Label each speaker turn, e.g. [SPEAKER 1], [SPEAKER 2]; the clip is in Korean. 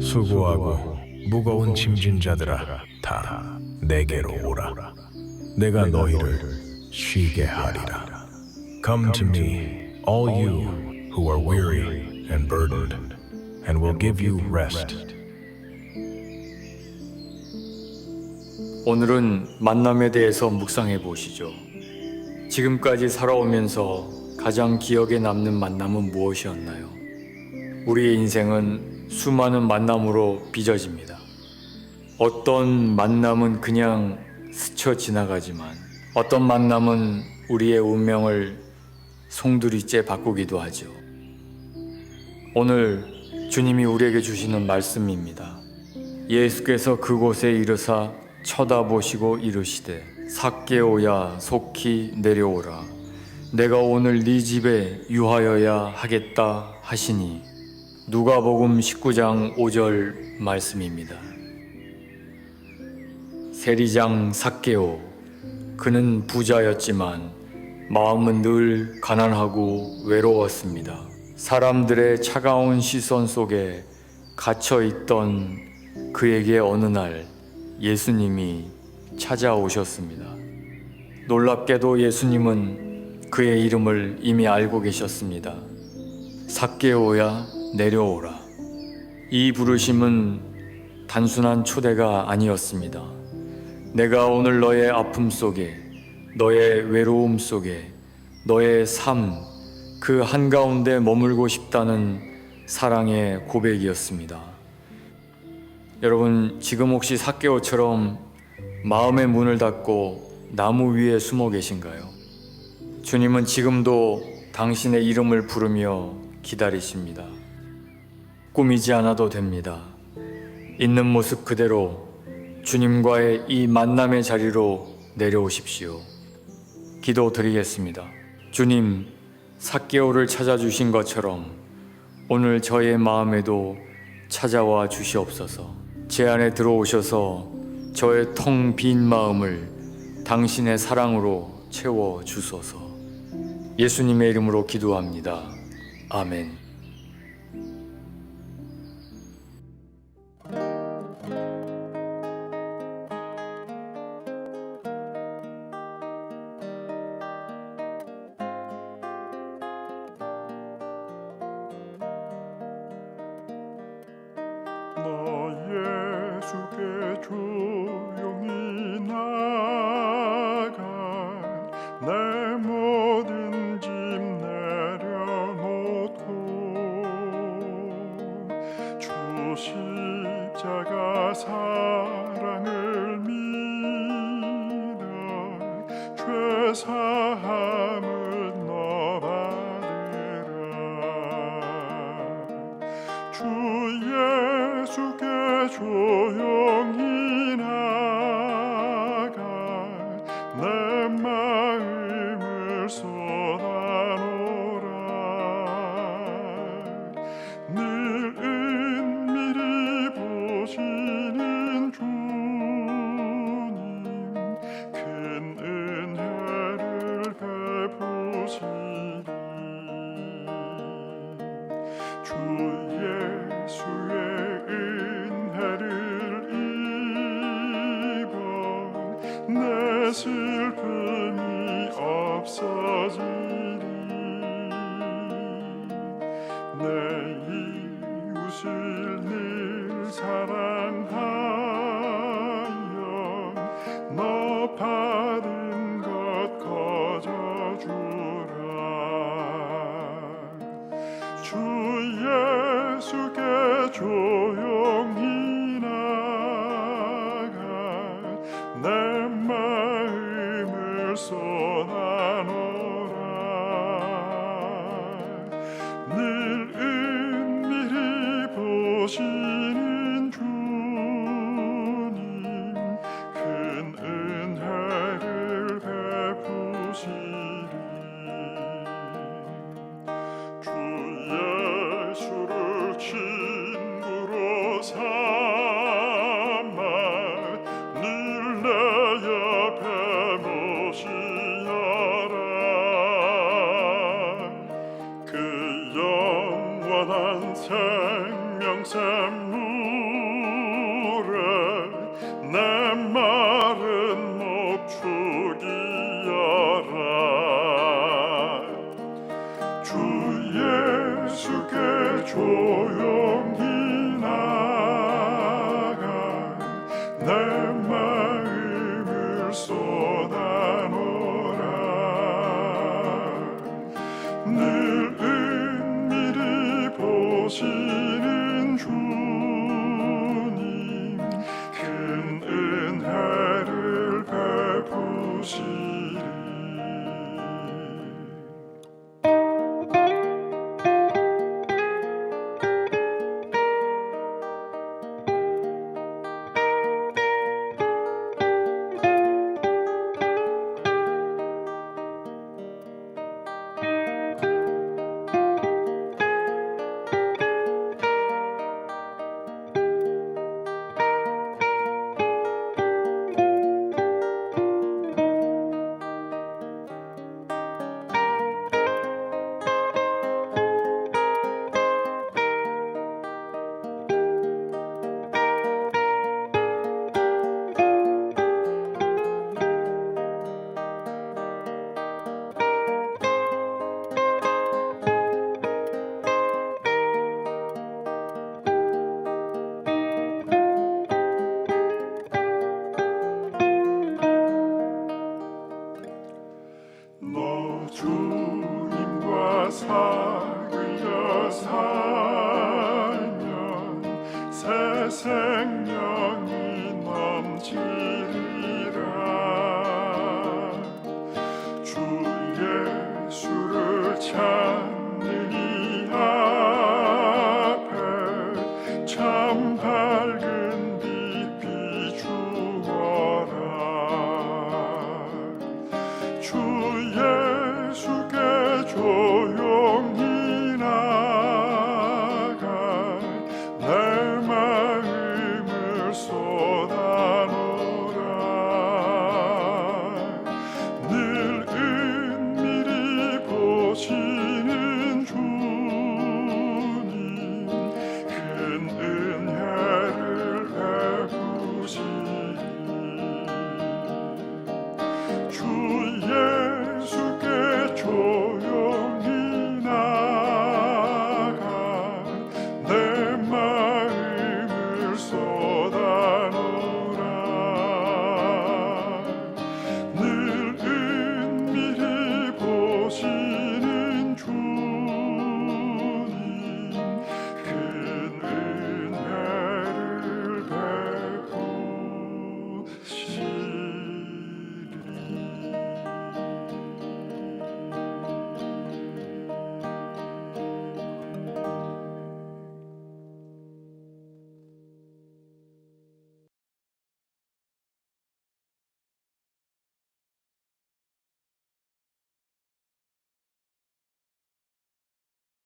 [SPEAKER 1] 수고하고 무거운 짐진 자들아 다 내게로 오라. 내가 너희를 쉬게 하리라. Come to me all you who are weary and burdened and will give you rest.
[SPEAKER 2] 오늘은 만남에 대해서 묵상해 보시죠. 지금까지 살아오면서 가장 기억에 남는 만남은 무엇이었나요? 우리의 인생은 수많은 만남으로 빚어집니다. 어떤 만남은 그냥 스쳐 지나가지만 어떤 만남은 우리의 운명을 송두리째 바꾸기도 하죠. 오늘 주님이 우리에게 주시는 말씀입니다. 예수께서 그곳에 이르사 쳐다보시고 이르시되 삭개오야 속히 내려오라 내가 오늘 네 집에 유하여야 하겠다 하시니 누가복음 19장 5절 말씀입니다. 세리장 삭개오 그는 부자였지만 마음은 늘 가난하고 외로웠습니다. 사람들의 차가운 시선 속에 갇혀 있던 그에게 어느 날 예수님이 찾아오셨습니다. 놀랍게도 예수님은 그의 이름을 이미 알고 계셨습니다. 삭개오야 내려오라. 이 부르심은 단순한 초대가 아니었습니다. 내가 오늘 너의 아픔 속에, 너의 외로움 속에, 너의 삶, 그 한가운데 머물고 싶다는 사랑의 고백이었습니다. 여러분, 지금 혹시 삭개오처럼 마음의 문을 닫고 나무 위에 숨어 계신가요? 주님은 지금도 당신의 이름을 부르며 기다리십니다. 꾸미지 않아도 됩니다. 있는 모습 그대로 주님과의 이 만남의 자리로 내려오십시오. 기도 드리겠습니다. 주님, 삭개오를 찾아주신 것처럼 오늘 저의 마음에도 찾아와 주시옵소서. 제 안에 들어오셔서 저의 텅 빈 마음을 당신의 사랑으로 채워 주소서. 예수님의 이름으로 기도합니다. 아멘.
[SPEAKER 3] 나 예수께 조용히 나가 내 모든 짐 내려놓고 주십 없어지리. 내 이웃을 늘 예수께 조용히 나가 내 마음을 쏟아놓으라. 늘 은밀히 보시 영원한 생명샘